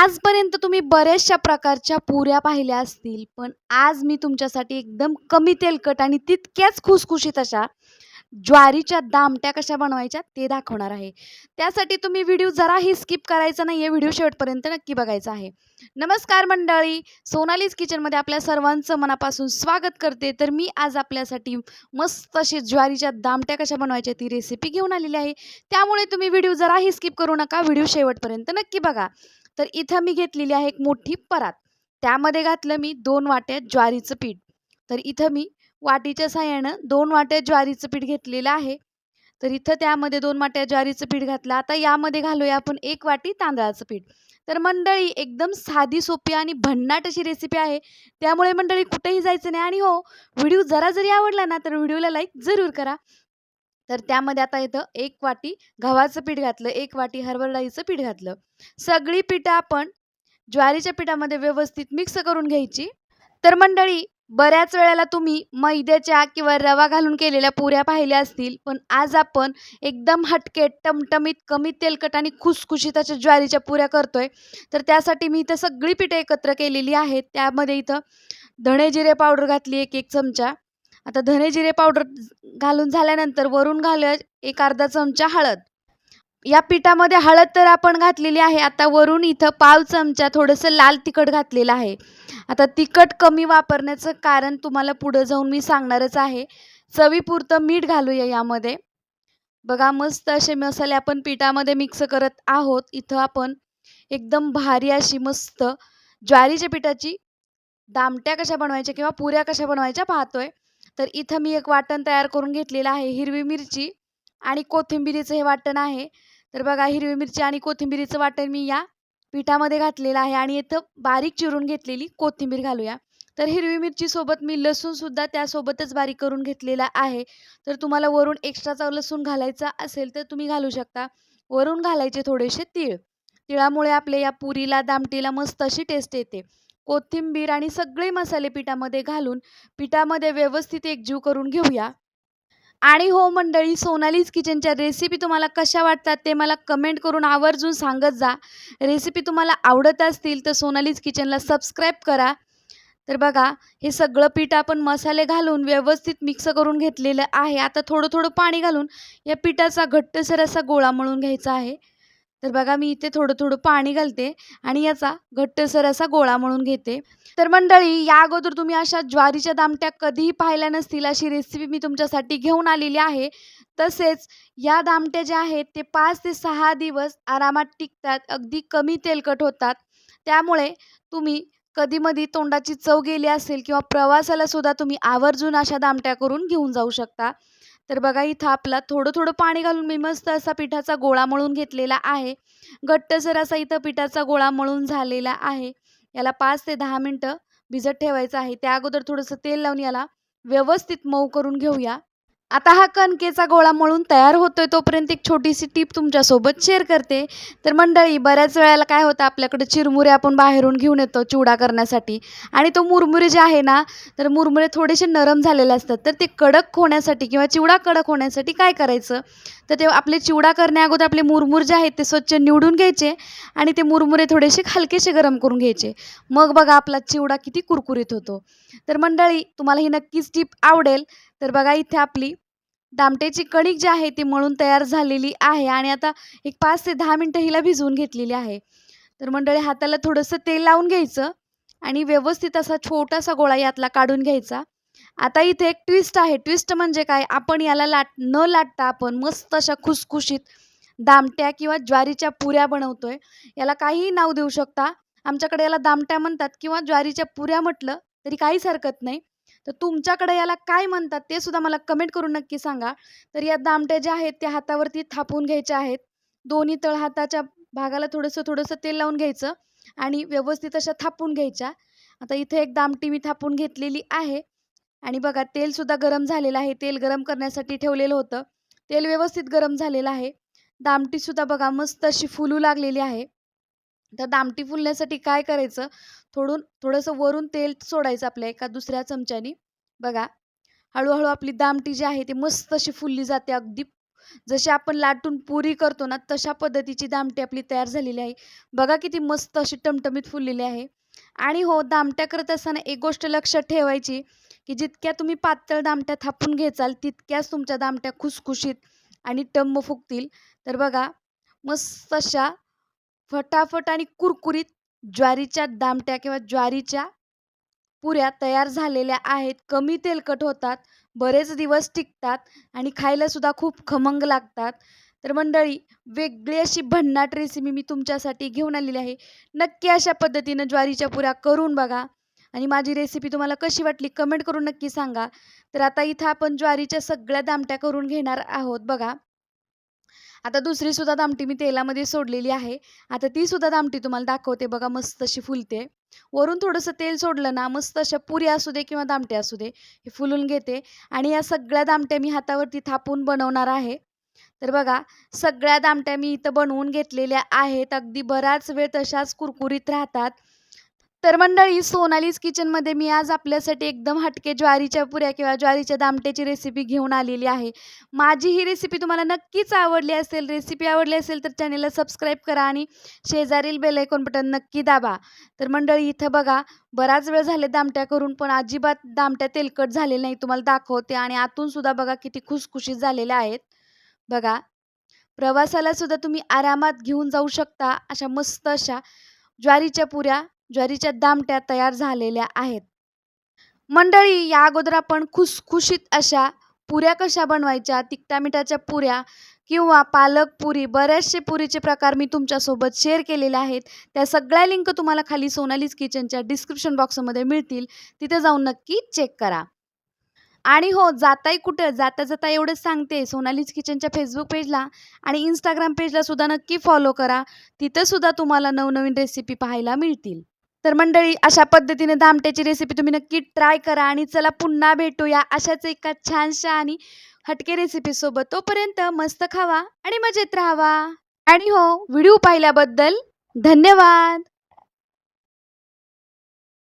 आजपर्यंत तुम्ही बऱ्याचशा प्रकारच्या पुऱ्या पाहिल्या असतील, पण आज मी तुमच्यासाठी एकदम कमी तेलकट आणि तितक्याच खुसखुशीत अशा ज्वारीच्या दामट्या कशा बनवायच्या ते दाखवणार आहे. त्यासाठी तुम्ही व्हिडिओ जराही स्किप करायचा नाही आहे. व्हिडिओ शेवटपर्यंत नक्की बघायचा आहे. नमस्कार मंडळी, सोनालीज किचनमध्ये आपल्या सर्वांचं मनापासून स्वागत करते. तर मी आज आपल्यासाठी मस्त अशी ज्वारीच्या दामट्या कशा बनवायच्या ती रेसिपी घेऊन आलेली आहे. त्यामुळे तुम्ही व्हिडिओ जराही स्किप करू नका. व्हिडिओ शेवटपर्यंत नक्की बघा. तर इथं मी घेतलेली आहे एक मोठी परात. त्यामध्ये घातलं मी दोन वाट्या ज्वारीचं पीठ. तर इथं मी वाटीच्या साह्यानं दोन वाट्या ज्वारीचं पीठ घेतलेलं आहे. तर इथं त्यामध्ये दोन वाट्या ज्वारीचं पीठ घातलं. आता यामध्ये घालूया आपण एक वाटी तांदळाचं पीठ. तर मंडळी एकदम साधी, सोपी आणि भन्नाट अशी रेसिपी आहे. त्यामुळे मंडळी कुठेही जायचं नाही आणि हो, व्हिडिओ जरा जरी आवडला ना, तर व्हिडिओला लाईक जरूर करा. तर त्यामध्ये आता इथं एक वाटी गव्हाचं पीठ घातलं, एक वाटी हरभरा डाळीचं पीठ घातलं. सगळी पिठं आपण ज्वारीच्या पिठामध्ये व्यवस्थित मिक्स करून घ्यायची. तर मंडळी बऱ्याच वेळेला तुम्ही मैद्याच्या किंवा रवा घालून केलेल्या पुऱ्या पाहिल्या असतील, पण आज आपण एकदम हटके, टमटमीत, कमी तेलकट आणि खुसखुशीत अशा ज्वारीच्या पुऱ्या करतोय. तर त्यासाठी मी इथं सगळी पिठं एकत्र केलेली आहेत. त्यामध्ये इथं धणे जिरे पावडर घातली 1-1 चमचा. आता धने जिरे पावडर घालून झाल्यानंतर वरून घालूया एक अर्धा चमचा हळद. या पिठामध्ये हळद तर आपण घातलेली आहे. आता वरून इथं पाव चमचा थोडंसं लाल तिखट घातलेलं आहे. आता तिखट कमी वापरण्याचं कारण तुम्हाला पुढं जाऊन मी सांगणारच आहे. चवीपुरतं मीठ घालूया यामध्ये. बघा मस्त असे मसाले आपण पिठामध्ये मिक्स करत आहोत. इथं आपण एकदम भारी अशी मस्त ज्वारीच्या पिठाची दामट्या कशा बनवायच्या किंवा पुऱ्या कशा बनवायच्या पाहतोय. तर इथं मी एक वाटण तयार करून घेतलेलं आहे. हिरवी मिरची आणि कोथिंबिरीचं हे वाटण आहे. तर बघा हिरवी मिरची आणि कोथिंबिरीचं वाटण मी या पिठामध्ये घातलेलं आहे आणि इथं बारीक चिरून घेतलेली कोथिंबीर घालूया. तर हिरवी मिरचीसोबत मी लसूणसुद्धा त्यासोबतच बारीक करून घेतलेला आहे. तर तुम्हाला वरून एक्स्ट्राचा लसूण घालायचा असेल तर तुम्ही घालू शकता. वरून घालायचे थोडेसे तीळ. तिळामुळे आपल्या या पुरीला, दामटीला मस्त अशी टेस्ट येते. कोथिंबीर आणि सगळे मसाले पिठामध्ये घालून पिठामध्ये व्यवस्थित एकजीव करून घेऊया. आणि हो मंडळी, सोनालीज किचनच्या रेसिपी तुम्हाला कशा वाटतात ते मला कमेंट करून आवर्जून सांगत जा. रेसिपी तुम्हाला आवडत असतील तर सोनालीज किचनला सबस्क्राईब करा. तर बघा हे सगळं पीठ आपण मसाले घालून व्यवस्थित मिक्स करून घेतलेलं आहे. आता थोडं-थोडं पाणी घालून या पिठाचा घट्टसर असा गोळा मळून घ्यायचा आहे. तर बघा मी इथे थोडं-थोडं पाणी घालते आणि याचा घट्टसर असा गोळा म्हणून घेते. तर मंडळी या अगोदर तुम्ही अशा ज्वारीच्या दामट्या कधीही पाहिल्या नसतील अशी रेसिपी मी तुमच्यासाठी घेऊन आलेली आहे. तसेच या दामट्या ज्या आहेत ते पाच ते सहा दिवस आरामात टिकतात. अगदी कमी तेलकट होतात. त्यामुळे तुम्ही कधीमधी तोंडाची चव गेली असेल किंवा प्रवासाला सुद्धा तुम्ही आवर्जून अशा दामट्या करून घेऊन जाऊ शकता. तर बघा इथं आपला थोडं-थोडं पाणी घालून मी मस्त असा पिठाचा गोळा मळून घेतलेला आहे. घट्टसर असा इथं पिठाचा गोळा मळून झालेला आहे. याला पाच ते दहा मिनटं भिजत ठेवायचं आहे. त्या अगोदर थोडंसं तेल लावून याला व्यवस्थित मऊ करून घेऊया. आता हा कणकेचा गोळा मळून तयार होतोय तोपर्यंत एक छोटीशी टीप तुमच्यासोबत शेअर करते. तर मंडळी बऱ्याच वेळेला काय होतं आपल्याकडे चिरमुरे आपण बाहेरून घेऊन येतो चिवडा करण्यासाठी आणि तो मुरमुरे जे आहे ना, तर मुरमुरे थोडेसे नरम झालेले असतात. तर ते कडक होण्यासाठी किंवा चिवडा कडक होण्यासाठी काय करायचं, तर ते आपले चिवडा करण्याअगोदर आपले मुरमुर जे आहेत ते स्वच्छ निवडून घ्यायचे आणि ते मुरमुरे थोडेसे हलकेसे गरम करून घ्यायचे. मग बघा आपला चिवडा किती कुरकुरीत होतो. तर मंडळी तुम्हाला ही नक्कीच टीप आवडेल. तर बघा इथे आपली दामट्याची कणिक जी आहे ती मळून तयार झालेली आहे आणि आता एक पाच ते दहा मिनटं हिला भिजवून घेतलेली आहे. तर मंडळी हाताला थोडंसं तेल लावून घ्यायचं आणि व्यवस्थित असा छोटासा गोळा यातला काढून घ्यायचा. आता इथे एक ट्विस्ट आहे. ट्विस्ट म्हणजे काय, आपण याला लाट न लाटता आपण मस्त अशा खुसखुशीत दामट्या किंवा ज्वारीच्या पुऱ्या बनवतोय. याला काहीही नाव देऊ शकता. आमच्याकडे याला दामट्या म्हणतात किंवा ज्वारीच्या पुऱ्या म्हटलं तरी काहीच हरकत नाही. तर तुमच्याकडे याला काय म्हणतात ते सुद्धा मला कमेंट करून नक्की सांगा. तर या दामट्या ज्या आहेत त्या हातावरती थापून घ्यायच्या आहेत. दोन्ही तळ हाताच्या भागाला थोडंसं-थोडंसं तेल लावून घ्यायचं आणि व्यवस्थित अशा थापून घ्यायच्या. आता इथे एक दामटी मी थापून घेतलेली आहे आणि बघा तेलसुद्धा गरम झालेलं आहे. तेल गरम करण्यासाठी ठेवलेलं होतं. तेल व्यवस्थित गरम झालेलं आहे. दामटीसुद्धा बघा मस्त अशी फुलू लागलेली आहे. तर दामटी फुलण्यासाठी काय करायचं, थोडून थोडंसं वरून तेल सोडायचं आपल्या एका दुसऱ्या चमच्यानी. बघा हळूहळू आपली दामटी जी आहे ती मस्त अशी फुलली जाते. अगदी जशी आपण लाटून पुरी करतो ना तशा पद्धतीची दामटी आपली तयार झालेली आहे बघा किती मस्त अशी टमटमीत फुललेली आहे आणि हो दामट्या करत असताना एक गोष्ट लक्षात ठेवायची की जितक्या तुम्ही पातळ दामट्या थापून घेचाल तितक्याच तुमच्या दामट्या खुसखुशीत आणि टम्म फुगतील तर बघा मस्त अशा फटाफट आणि कुरकुरीत ज्वारीच्या दामट्या किंवा ज्वारीच्या पुऱ्या तयार झालेल्या आहेत. कमी तेलकट होतात बरेच दिवस टिकतात आणि खायलासुद्धा खूप खमंग लागतात. तर मंडळी वेगळी अशी भन्नाट रेसिपी मी तुमच्यासाठी घेऊन आलेली आहे. नक्की अशा पद्धतीनं ज्वारीच्या पुऱ्या करून बघा. आणि माझी रेसिपी तुम्हाला कशी वाटली कमेंट करून नक्की सांगा. तर आता इथं आपण ज्वारीच्या सगळ्या दामट्या करून घेणार आहोत बघा. आता दुसरी सुद्धा दामटी मी तेलामध्ये सोडलेली आहे. आता ती सुद्धा दामटी तुम्हाला दाखवते बघा मस्त अशी फुलते. वरून थोडंसं तेल सोडलं ना मस्त अशा पुरी असू दे किंवा दामटे असू दे हे फुलून घेते. आणि या सगळ्या दामट्या मी हातावरती थापून बनवणार आहे. तर बघा सगळ्या दामट्या मी इथं बनवून घेतलेल्या आहेत. अगदी बराच वेळ तशाच कुरकुरीत राहतात. तर मंडळी सोनालीज किचनमध्ये मी आज आपल्यासाठी एकदम हटके ज्वारीच्या पुऱ्या किंवा ज्वारीच्या दामट्याची रेसिपी घेऊन आलेली आहे. माझी ही रेसिपी तुम्हाला नक्कीच आवडली असेल रेसिपी आवडली असेल तर चॅनेलला सबस्क्राईब करा आणि शेजारील बेलायकॉन बटन नक्की दाबा. तर मंडळी इथं बघा बराच वेळ झाले दामट्या करून पण अजिबात दामट्या तेलकट झालेल्या नाही तुम्हाला दाखवते. आणि आतून सुद्धा बघा किती खुसखुशीत झालेल्या आहेत. बघा प्रवासाला सुद्धा तुम्ही आरामात घेऊन जाऊ शकता अशा मस्त अशा ज्वारीच्या पुऱ्या. ज्वारीच्या दामट्या तयार झालेल्या आहेत. मंडळी या अगोदर आपण खुसखुशीत अशा पुऱ्या कशा बनवायच्या? तिखटा मिठाच्या पुऱ्या किंवा पालक पुरी बरेचसे पुरीचे प्रकार मी तुमच्यासोबत शेअर केलेले आहेत. त्या सगळ्या लिंक तुम्हाला खाली सोनालीज किचनच्या डिस्क्रिप्शन बॉक्समध्ये मिळतील. तिथे जाऊन नक्की चेक करा. आणि हो जाताही कुठं? जाता जाता एवढंच सांगते. सोनालीज किचनच्या फेसबुक पेजला आणि इंस्टाग्राम पेजला सुद्धा नक्की फॉलो करा. तिथंसुद्धा तुम्हाला नवनवीन रेसिपी पाहायला मिळतील. तर मंडळी अशा पद्धतीने दामट्याची रेसिपी तुम्ही नक्की ट्राय करा आणि चला पुन्हा भेटूया अशाच एका छानशा आणि हटके रेसिपीसोबत तोपर्यंत मस्त खावा आणि मजेत राहावा. आणि हो व्हिडिओ पाहिल्याबद्दल धन्यवाद!